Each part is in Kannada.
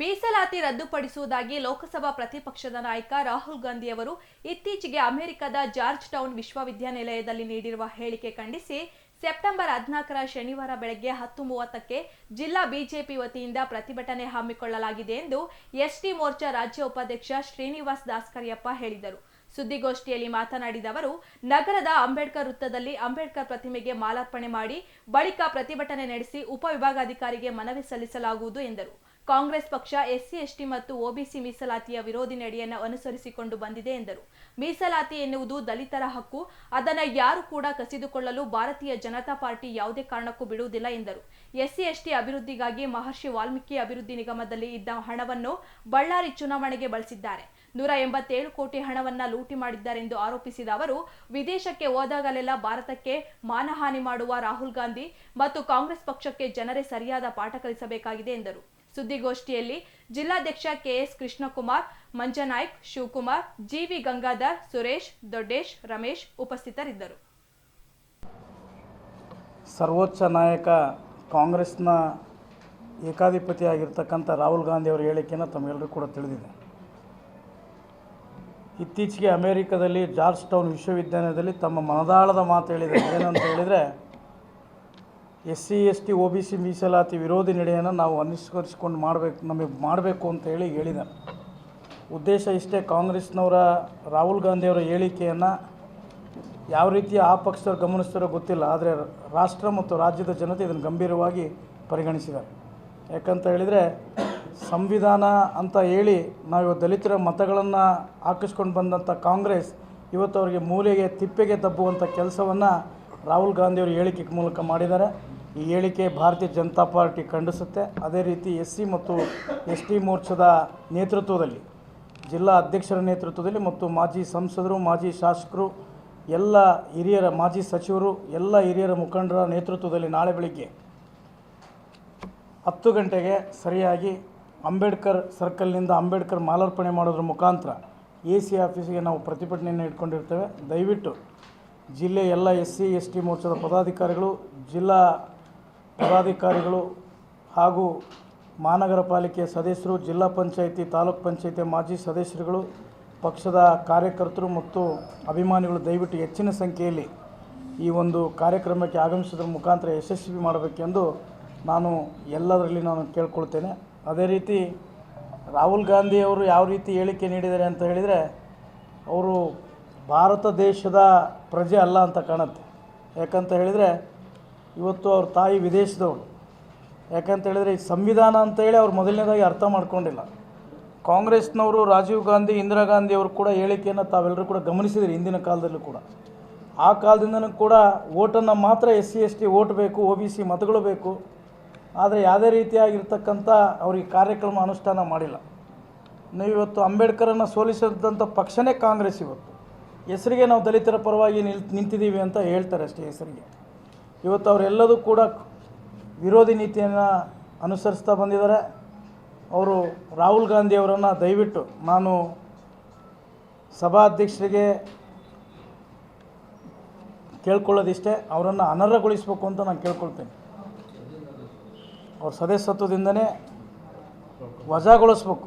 ಮೀಸಲಾತಿ ರದ್ದುಪಡಿಸುವುದಾಗಿ ಲೋಕಸಭಾ ಪ್ರತಿಪಕ್ಷದ ನಾಯಕ ರಾಹುಲ್ ಗಾಂಧಿಯವರು ಇತ್ತೀಚೆಗೆ ಅಮೆರಿಕದ ಜಾರ್ಜ್ ಟೌನ್ ವಿಶ್ವವಿದ್ಯಾನಿಲಯದಲ್ಲಿ ನೀಡಿರುವ ಹೇಳಿಕೆ ಖಂಡಿಸಿ ಸೆಪ್ಟೆಂಬರ್ ಹದಿನಾಲ್ಕರ ಶನಿವಾರ ಬೆಳಗ್ಗೆ ಹತ್ತು ಮೂವತ್ತಕ್ಕೆ ಜಿಲ್ಲಾ ಬಿಜೆಪಿ ವತಿಯಿಂದ ಪ್ರತಿಭಟನೆ ಹಮ್ಮಿಕೊಳ್ಳಲಾಗಿದೆ ಎಂದು ಎಸ್ಟಿ ಮೋರ್ಚಾ ರಾಜ್ಯ ಉಪಾಧ್ಯಕ್ಷ ಶ್ರೀನಿವಾಸ್ ದಾಸ್ಕರಿಯಪ್ಪ ಹೇಳಿದರು. ಸುದ್ದಿಗೋಷ್ಠಿಯಲ್ಲಿ ಮಾತನಾಡಿದ ಅವರು, ನಗರದ ಅಂಬೇಡ್ಕರ್ ವೃತ್ತದಲ್ಲಿ ಅಂಬೇಡ್ಕರ್ ಪ್ರತಿಮೆಗೆ ಮಾಲಾರ್ಪಣೆ ಮಾಡಿ ಬಳಿಕ ಪ್ರತಿಭಟನೆ ನಡೆಸಿ ಉಪವಿಭಾಗಾಧಿಕಾರಿಗೆ ಮನವಿ ಸಲ್ಲಿಸಲಾಗುವುದು ಎಂದರು. ಕಾಂಗ್ರೆಸ್ ಪಕ್ಷ ಎಸ್ಸಿ, ಎಸ್ಟಿ ಮತ್ತು ಒಬಿಸಿ ಮೀಸಲಾತಿಯ ವಿರೋಧಿ ನಡೆಯನ್ನು ಅನುಸರಿಸಿಕೊಂಡು ಬಂದಿದೆ ಎಂದರು. ಮೀಸಲಾತಿ ಎನ್ನುವುದು ದಲಿತರ ಹಕ್ಕು. ಅದನ್ನು ಯಾರು ಕೂಡ ಕಸಿದುಕೊಳ್ಳಲು ಭಾರತೀಯ ಜನತಾ ಪಾರ್ಟಿ ಯಾವುದೇ ಕಾರಣಕ್ಕೂ ಬಿಡುವುದಿಲ್ಲ ಎಂದರು. ಎಸ್ಸಿ, ಎಸ್ಟಿ ಅಭಿವೃದ್ಧಿಗಾಗಿ ಮಹರ್ಷಿ ವಾಲ್ಮೀಕಿ ಅಭಿವೃದ್ಧಿ ನಿಗಮದಲ್ಲಿ ಇದ್ದ ಹಣವನ್ನು ಬಳ್ಳಾರಿ ಚುನಾವಣೆಗೆ ಬಳಸಿದ್ದಾರೆ. ನೂರ ಎಂಬತ್ತೇಳು ಕೋಟಿ ಹಣವನ್ನ ಲೂಟಿ ಮಾಡಿದ್ದಾರೆಂದು ಆರೋಪಿಸಿದ ಅವರು, ವಿದೇಶಕ್ಕೆ ಹೋದಾಗಲೆಲ್ಲ ಭಾರತಕ್ಕೆ ಮಾನಹಾನಿ ಮಾಡುವ ರಾಹುಲ್ ಗಾಂಧಿ ಮತ್ತು ಕಾಂಗ್ರೆಸ್ ಪಕ್ಷಕ್ಕೆ ಜನರೇ ಸರಿಯಾದ ಪಾಠ ಕಲಿಸಬೇಕಾಗಿದೆ ಎಂದರು. ಸುದ್ದಿಗೋಷ್ಠಿಯಲ್ಲಿ ಜಿಲ್ಲಾಧ್ಯಕ್ಷ ಕೆಎಸ್ ಕೃಷ್ಣಕುಮಾರ್, ಮಂಜನಾಯ್ಕ್, ಶಿವಕುಮಾರ್ ಜಿವಿ ಗಂಗಾಧರ್, ಸುರೇಶ್, ದೊಡ್ಡೇಶ್, ರಮೇಶ್ ಉಪಸ್ಥಿತರಿದ್ದರು. ಸರ್ವೋಚ್ಚ ನಾಯಕ ಕಾಂಗ್ರೆಸ್ನ ಏಕಾಧಿಪತಿಯಾಗಿರ್ತಕ್ಕಂಥ ರಾಹುಲ್ ಗಾಂಧಿ ಅವರ ಹೇಳಿಕೆಯನ್ನು ತಮಗೆಲ್ಲರೂ ಕೂಡ ತಿಳಿದಿದೆ. ಇತ್ತೀಚೆಗೆ ಅಮೇರಿಕದಲ್ಲಿ ಜಾರ್ಜ್ ಟೌನ್ ವಿಶ್ವವಿದ್ಯಾಲಯದಲ್ಲಿ ತಮ್ಮ ಮನದಾಳದ ಮಾತು ಹೇಳಿದ್ದಾರೆ. ಏನಂತ ಹೇಳಿದರೆ S C, S T O B C ಮೀಸಲಾತಿ ವಿರೋಧಿ ನಡೆಯನ್ನು ನಾವು ಅನುಸರಿಸಿಕೊಂಡು ಮಾಡಬೇಕು, ನಮಗೆ ಮಾಡಬೇಕು ಅಂತ ಹೇಳಿ ಹೇಳಿದ್ದಾರೆ ಉದ್ದೇಶ ಇಷ್ಟೇ, ಕಾಂಗ್ರೆಸ್ನವರ ರಾಹುಲ್ ಗಾಂಧಿಯವರ ಹೇಳಿಕೆಯನ್ನು ಯಾವ ರೀತಿ ಆ ಪಕ್ಷದವ್ರು ಗಮನಿಸ್ತಾರೋ ಗೊತ್ತಿಲ್ಲ, ಆದರೆ ರಾಷ್ಟ್ರ ಮತ್ತು ರಾಜ್ಯದ ಜನತೆ ಇದನ್ನು ಗಂಭೀರವಾಗಿ ಪರಿಗಣಿಸಿದ್ದಾರೆ. ಯಾಕಂತ ಹೇಳಿದರೆ, ಸಂವಿಧಾನ ಅಂತ ಹೇಳಿ ನಾವು ದಲಿತರ ಮತಗಳನ್ನು ಹಾಕಿಸ್ಕೊಂಡು ಬಂದಂಥ ಕಾಂಗ್ರೆಸ್ ಇವತ್ತು ಅವರಿಗೆ ಮೂಲೆಗೆ, ತಿಪ್ಪೆಗೆ ದಬ್ಬುವಂಥ ಕೆಲಸವನ್ನು ರಾಹುಲ್ ಗಾಂಧಿಯವರು ಹೇಳಿಕೆ ಮೂಲಕ ಮಾಡಿದ್ದಾರೆ. ಈ ಹೇಳಿಕೆ ಭಾರತೀಯ ಜನತಾ ಪಾರ್ಟಿ ಖಂಡಿಸುತ್ತೆ. ಅದೇ ರೀತಿ ಎಸ್ ಸಿ ಮತ್ತು ಎಸ್ ಟಿ ಮೋರ್ಚಾದ ನೇತೃತ್ವದಲ್ಲಿ, ಜಿಲ್ಲಾ ಅಧ್ಯಕ್ಷರ ನೇತೃತ್ವದಲ್ಲಿ ಮತ್ತು ಮಾಜಿ ಸಂಸದರು, ಮಾಜಿ ಶಾಸಕರು, ಎಲ್ಲ ಹಿರಿಯರ, ಮಾಜಿ ಸಚಿವರು, ಎಲ್ಲ ಹಿರಿಯರ ಮುಖಂಡರ ನೇತೃತ್ವದಲ್ಲಿ ನಾಳೆ ಬೆಳಿಗ್ಗೆ ಹತ್ತು ಗಂಟೆಗೆ ಸರಿಯಾಗಿ ಅಂಬೇಡ್ಕರ್ ಸರ್ಕಲ್ನಿಂದ ಅಂಬೇಡ್ಕರ್ ಮಾಲಾರ್ಪಣೆ ಮಾಡೋದ್ರ ಮುಖಾಂತರ ಎ ಸಿ ಆಫೀಸಿಗೆ ನಾವು ಪ್ರತಿಭಟನೆಯನ್ನು ಇಟ್ಕೊಂಡಿರ್ತೇವೆ. ದಯವಿಟ್ಟು ಜಿಲ್ಲೆಯ ಎಲ್ಲ ಎಸ್ ಸಿ, ಎಸ್ ಟಿ ಮೋರ್ಚಾದ ಪದಾಧಿಕಾರಿಗಳು, ಜಿಲ್ಲಾ ಪದಾಧಿಕಾರಿಗಳು ಹಾಗೂ ಮಹಾನಗರ ಪಾಲಿಕೆಯ ಸದಸ್ಯರು, ಜಿಲ್ಲಾ ಪಂಚಾಯಿತಿ, ತಾಲೂಕ್ ಪಂಚಾಯಿತಿ ಮಾಜಿ ಸದಸ್ಯರುಗಳು, ಪಕ್ಷದ ಕಾರ್ಯಕರ್ತರು ಮತ್ತು ಅಭಿಮಾನಿಗಳು ದಯವಿಟ್ಟು ಹೆಚ್ಚಿನ ಸಂಖ್ಯೆಯಲ್ಲಿ ಈ ಒಂದು ಕಾರ್ಯಕ್ರಮಕ್ಕೆ ಆಗಮಿಸೋದ್ರ ಮುಖಾಂತರ ಯಶಸ್ವಿ ಮಾಡಬೇಕೆಂದು ನಾನು ಎಲ್ಲದರಲ್ಲಿ ನಾನು ಕೇಳ್ಕೊಳ್ತೇನೆ. ಅದೇ ರೀತಿ ರಾಹುಲ್ ಗಾಂಧಿ ಅವರು ಯಾವ ರೀತಿ ಹೇಳಿಕೆ ನೀಡಿದ್ದಾರೆ ಅಂತ ಹೇಳಿದರೆ, ಅವರು ಭಾರತ ದೇಶದ ಪ್ರಜೆ ಅಲ್ಲ ಅಂತ ಕಾಣುತ್ತೆ. ಯಾಕಂತ ಹೇಳಿದರೆ ಇವತ್ತು ಅವ್ರ ತಾಯಿ ವಿದೇಶದವರು ಯಾಕಂತ ಹೇಳಿದರೆ ಈ ಸಂವಿಧಾನ ಅಂತೇಳಿ ಅವ್ರು ಮೊದಲನೇದಾಗಿ ಅರ್ಥ ಮಾಡ್ಕೊಂಡಿಲ್ಲ. ಕಾಂಗ್ರೆಸ್ನವರು ರಾಜೀವ್ ಗಾಂಧಿ, ಇಂದಿರಾ ಗಾಂಧಿ ಅವರು ಕೂಡ ಹೇಳಿಕೆಯನ್ನು ತಾವೆಲ್ಲರೂ ಕೂಡ ಗಮನಿಸಿದ್ರಿ ಹಿಂದಿನ ಕಾಲದಲ್ಲೂ ಕೂಡ. ಆ ಕಾಲದಿಂದನೂ ಕೂಡ ಓಟನ್ನು ಮಾತ್ರ S C S T vote ಬೇಕು, ಒ ಬಿ ಸಿ ಮತಗಳು ಬೇಕು. ಆದರೆ ಯಾವುದೇ ರೀತಿಯಾಗಿರ್ತಕ್ಕಂಥ ಅವ್ರಿಗೆ ಕಾರ್ಯಕ್ರಮ ಅನುಷ್ಠಾನ ಮಾಡಿಲ್ಲ. ನೀವು ಇವತ್ತು ಅಂಬೇಡ್ಕರನ್ನು ಸೋಲಿಸಿದಂಥ ಪಕ್ಷನೇ ಕಾಂಗ್ರೆಸ್ ಇವತ್ತು. ಹೆಸರಿಗೆ ನಾವು ದಲಿತರ ಪರವಾಗಿ ನಿಲ್ ನಿಂತಿದ್ದೀವಿ ಅಂತ ಹೇಳ್ತಾರೆ ಅಷ್ಟೇ ಹೆಸರಿಗೆ. ಇವತ್ತು ಅವರೆಲ್ಲದೂ ಕೂಡ ವಿರೋಧಿ ನೀತಿಯನ್ನು ಅನುಸರಿಸ್ತಾ ಬಂದಿದ್ದಾರೆ. ಅವರು ರಾಹುಲ್ ಗಾಂಧಿ ಅವರನ್ನು ದಯವಿಟ್ಟು ನಾನು ಸಭಾಧ್ಯಕ್ಷರಿಗೆ ಕೇಳ್ಕೊಳ್ಳೋದಿಷ್ಟೇ, ಅವರನ್ನು ಅನರ್ಹಗೊಳಿಸ್ಬೇಕು ಅಂತ ನಾನು ಕೇಳ್ಕೊಳ್ತೇನೆ. ಅವ್ರ ಸದಸ್ಯತ್ವದಿಂದನೇ ವಜಾಗೊಳಿಸ್ಬೇಕು.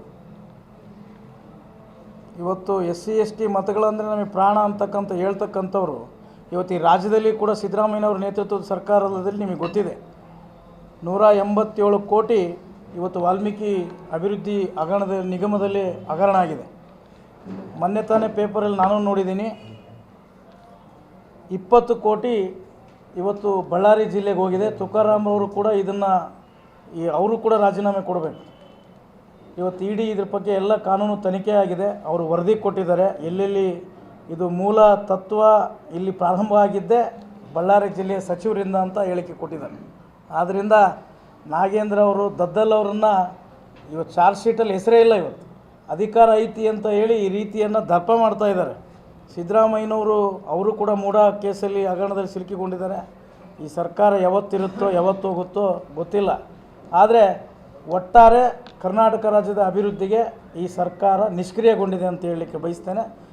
ಇವತ್ತು ಎಸ್ ಸಿ ಎಸ್ ಟಿ ಮತಗಳಂದರೆ ನಮಗೆ ಪ್ರಾಣ ಅಂತಕ್ಕಂಥ ಹೇಳ್ತಕ್ಕಂಥವ್ರು ಇವತ್ತು ಈ ರಾಜ್ಯದಲ್ಲಿ ಕೂಡ ಸಿದ್ದರಾಮಯ್ಯನವ್ರ ನೇತೃತ್ವದ ಸರ್ಕಾರದಲ್ಲಿ ನಿಮಗೆ ಗೊತ್ತಿದೆ. ನೂರ ಎಂಬತ್ತೇಳು ಕೋಟಿ ಇವತ್ತು ವಾಲ್ಮೀಕಿ ಅಭಿವೃದ್ಧಿ ಹಗರಣದ ನಿಗಮದಲ್ಲಿ ಹಗರಣ ಆಗಿದೆ. ಮೊನ್ನೆ ತಾನೇ ಪೇಪರಲ್ಲಿ ನಾನು ನೋಡಿದ್ದೀನಿ, ಇಪ್ಪತ್ತು ಕೋಟಿ ಇವತ್ತು ಬಳ್ಳಾರಿ ಜಿಲ್ಲೆಗೆ ಹೋಗಿದೆ. ತುಕಾರಾಮ್ ಅವರು ಕೂಡ ಇದನ್ನು ಈ ಅವರು ಕೂಡ ರಾಜೀನಾಮೆ ಕೊಡಬೇಕು. ಇವತ್ತು ಇಡೀ ಇದ್ರ ಬಗ್ಗೆ ಎಲ್ಲ ಕಾನೂನು ತನಿಖೆ ಆಗಿದೆ. ಅವರು ವರದಿ ಕೊಟ್ಟಿದ್ದಾರೆ. ಎಲ್ಲೆಲ್ಲಿ ಇದು ಮೂಲ ತತ್ವ ಇಲ್ಲಿ ಪ್ರಾರಂಭವಾಗಿದ್ದೇ ಬಳ್ಳಾರಿ ಜಿಲ್ಲೆಯ ಸಚಿವರಿಂದ ಅಂತ ಹೇಳಿಕೆ ಕೊಟ್ಟಿದ್ದಾರೆ ಆದ್ದರಿಂದ ನಾಗೇಂದ್ರ ಅವರು, ದದ್ದಲ್ ಅವರನ್ನು ಇವತ್ತು ಚಾರ್ಜ್ ಶೀಟಲ್ಲಿ ಹೆಸರೇ ಇಲ್ಲ ಇವತ್ತು. ಅಧಿಕಾರ ಐತಿ ಅಂತ ಹೇಳಿ ಈ ರೀತಿಯನ್ನು ದರ್ಪ ಮಾಡ್ತಾ ಇದ್ದಾರೆ. ಸಿದ್ದರಾಮಯ್ಯನವರು, ಅವರು ಕೂಡ ಮೂಡ ಕೇಸಲ್ಲಿ ಹಗರಣದಲ್ಲಿ ಸಿಲುಕಿಕೊಂಡಿದ್ದಾರೆ. ಈ ಸರ್ಕಾರ ಯಾವತ್ತಿರುತ್ತೋ, ಯಾವತ್ತು ಹೋಗುತ್ತೋ ಗೊತ್ತಿಲ್ಲ. ಆದರೆ ಒಟ್ಟಾರೆ ಕರ್ನಾಟಕ ರಾಜ್ಯದ ಅಭಿವೃದ್ಧಿಗೆ ಈ ಸರ್ಕಾರ ನಿಷ್ಕ್ರಿಯಗೊಂಡಿದೆ ಅಂತ ಹೇಳಲಿಕ್ಕೆ ಬಯಸ್ತೇನೆ.